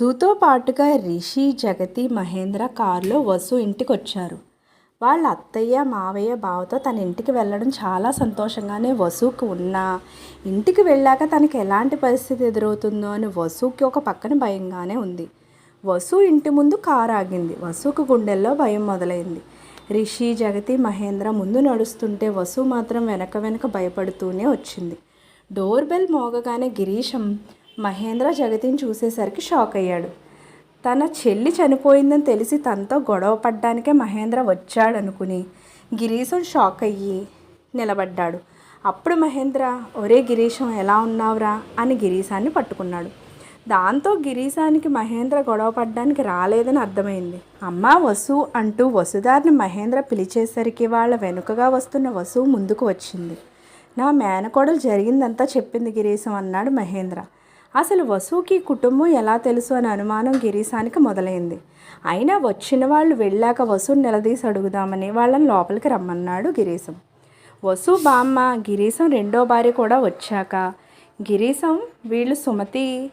వసుతో పాటుగా రిషి జగతి మహేంద్ర కారులో వసు ఇంటికి వచ్చారు వాళ్ళ అత్తయ్య మావయ్య బావతో తన ఇంటికి వెళ్ళడం చాలా సంతోషంగానే వసుకు ఉన్నా ఇంటికి వెళ్ళాక తనకి ఎలాంటి పరిస్థితి ఎదురవుతుందో అని వసుకి ఒక పక్కన భయంగానే ఉంది. వసు ఇంటి ముందు కారు ఆగింది. వసుకు గుండెల్లో భయం మొదలైంది. రిషి జగతి మహేంద్ర ముందు నడుస్తుంటే వసు మాత్రం వెనక వెనక భయపడుతూనే వచ్చింది. డోర్ బెల్ మోగగానే గిరీశం మహేంద్ర జగతిని చూసేసరికి షాక్ అయ్యాడు. తన చెల్లి చనిపోయిందని తెలిసి తనతో గొడవ పడ్డానికే మహేంద్ర వచ్చాడనుకుని గిరీశం షాక్ అయ్యి నిలబడ్డాడు. అప్పుడు మహేంద్ర ఒరే గిరీశం ఎలా ఉన్నావురా? అని గిరీశాన్ని పట్టుకున్నాడు. దాంతో గిరీశానికి మహేంద్ర గొడవ పడ్డానికి రాలేదని అర్థమైంది. అమ్మా వసు అంటూ వసుదారిని మహేంద్ర పిలిచేసరికి వాళ్ళ వెనుకగా వస్తున్న వసు ముందుకు వచ్చింది. నా మేనకోడలు జరిగిందంతా చెప్పింది గిరీశం అన్నాడు మహేంద్ర. అసలు వసుకి కుటుంబం ఎలా తెలుసు అనే అనుమానం గిరీశానికి మొదలైంది. అయినా వచ్చిన వాళ్ళు వెళ్ళాక వసుని నిలదీసి అడుగుదామని వాళ్ళని లోపలికి రమ్మన్నాడు గిరీశం. వసు బామ్మ గిరీశం రెండో భార్య కూడా వచ్చాక గిరీశం వీళ్ళు సుమతి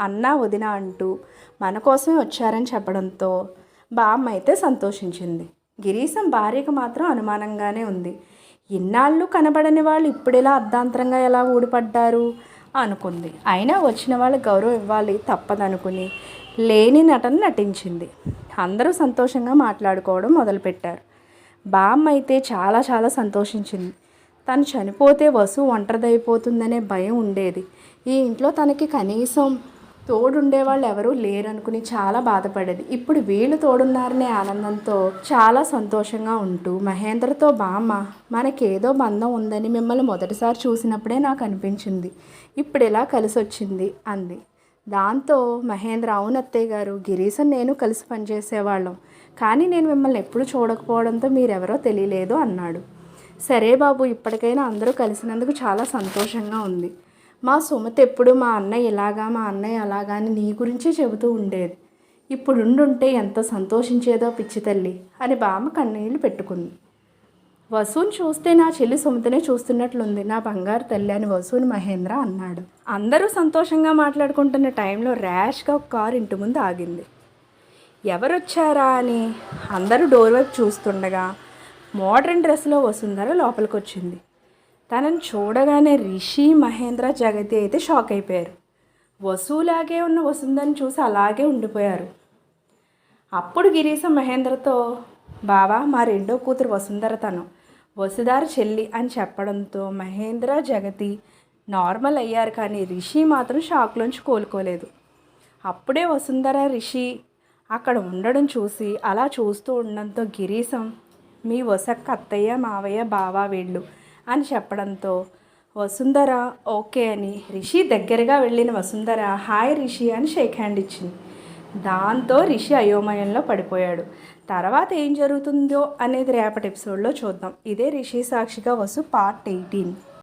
అన్న వదిన అంటూ మన కోసమే వచ్చారని చెప్పడంతో బామ్మ అయితే సంతోషించింది. గిరీశం భార్యకు మాత్రం అనుమానంగానే ఉంది. ఇన్నాళ్ళు కనబడని వాళ్ళు ఇప్పుడెలా అర్ధాంతరంగా ఎలా ఊడిపడ్డారు? అనుకుంది. అయినా వచ్చిన వాళ్ళకి గౌరవం ఇవ్వాలి తప్పదనుకుని లేని నటన నటించింది. అందరూ సంతోషంగా మాట్లాడుకోవడం మొదలుపెట్టారు. బామ్మ అయితే చాలా చాలా సంతోషించింది. తను చనిపోతే వసు ఒంటరిదైపోతుందనే భయం ఉండేది. ఈ ఇంట్లో తనకి కనీసం తోడుండే వాళ్ళు ఎవరూ లేరనుకుని చాలా బాధపడేది. ఇప్పుడు వీళ్ళు తోడున్నారనే ఆనందంతో చాలా సంతోషంగా ఉంటూ మహేంద్రతో బామ్మ మనకేదో బంధం ఉందని మిమ్మల్ని మొదటిసారి చూసినప్పుడే నాకు అనిపించింది. ఇప్పుడు ఇలా కలిసి వచ్చింది అంది. దాంతో మహేంద్ర అవును అత్తయ్య గారు గిరీశన్ నేను కలిసి పనిచేసేవాళ్ళం. కానీ నేను మిమ్మల్ని ఎప్పుడు చూడకపోవడంతో మీరెవరో తెలియలేదు అన్నాడు. సరే బాబు ఇప్పటికైనా అందరూ కలిసినందుకు చాలా సంతోషంగా ఉంది. మా సుమతి ఎప్పుడు మా అన్నయ్య ఇలాగా మా అన్నయ్య అలాగా అని నీ గురించే చెబుతూ ఉండేది. ఇప్పుడుండుంటే ఎంత సంతోషించేదో పిచ్చి తల్లి అని బామ్మ కన్నీళ్ళు పెట్టుకుంది. వసూని చూస్తే నా చెల్లి సుమతినే చూస్తున్నట్లుంది. నా బంగారు తల్లి అని వసూని మహేంద్ర అన్నాడు. అందరూ సంతోషంగా మాట్లాడుకుంటున్న టైంలో ర్యాష్గా ఒక కారు ఇంటి ముందు ఆగింది. ఎవరొచ్చారా అని అందరూ డోర్ వైపు చూస్తుండగా మోడర్న్ డ్రెస్లో వసుంధర లోపలికి వచ్చింది తనని చూడగానే రిషి మహేంద్ర జగతి అయితే షాక్ అయిపోయారు. వసులాగే ఉన్న వసుంధరని చూసి అలాగే ఉండిపోయారు. అప్పుడు గిరీశం మహేంద్రతో బావా మా రెండో కూతురు వసుంధర తను. వసుధార చెల్లి అని చెప్పడంతో మహేంద్ర జగతి నార్మల్ అయ్యారు కానీ రిషి మాత్రం షాక్లోంచి కోలుకోలేదు. అప్పుడే వసుంధర రిషి అక్కడ ఉండడం చూసి అలా చూస్తూ ఉండడంతో గిరీశం మీ వసక్క అత్తయ్య మావయ్య బావ వీళ్ళు అని చెప్పడంతో వసుంధర ఓకే అని రిషి దగ్గరగా వెళ్ళిన వసుంధర హాయ్ రిషి అని షేక్ హ్యాండ్ ఇచ్చింది. దాంతో రిషి అయోమయంలో పడిపోయాడు. తర్వాత ఏం జరుగుతుందో అనేది రేపటి ఎపిసోడ్లో చూద్దాం. ఇదే రిషి సాక్షిగా వసు పార్ట్ ఎయిటీన్.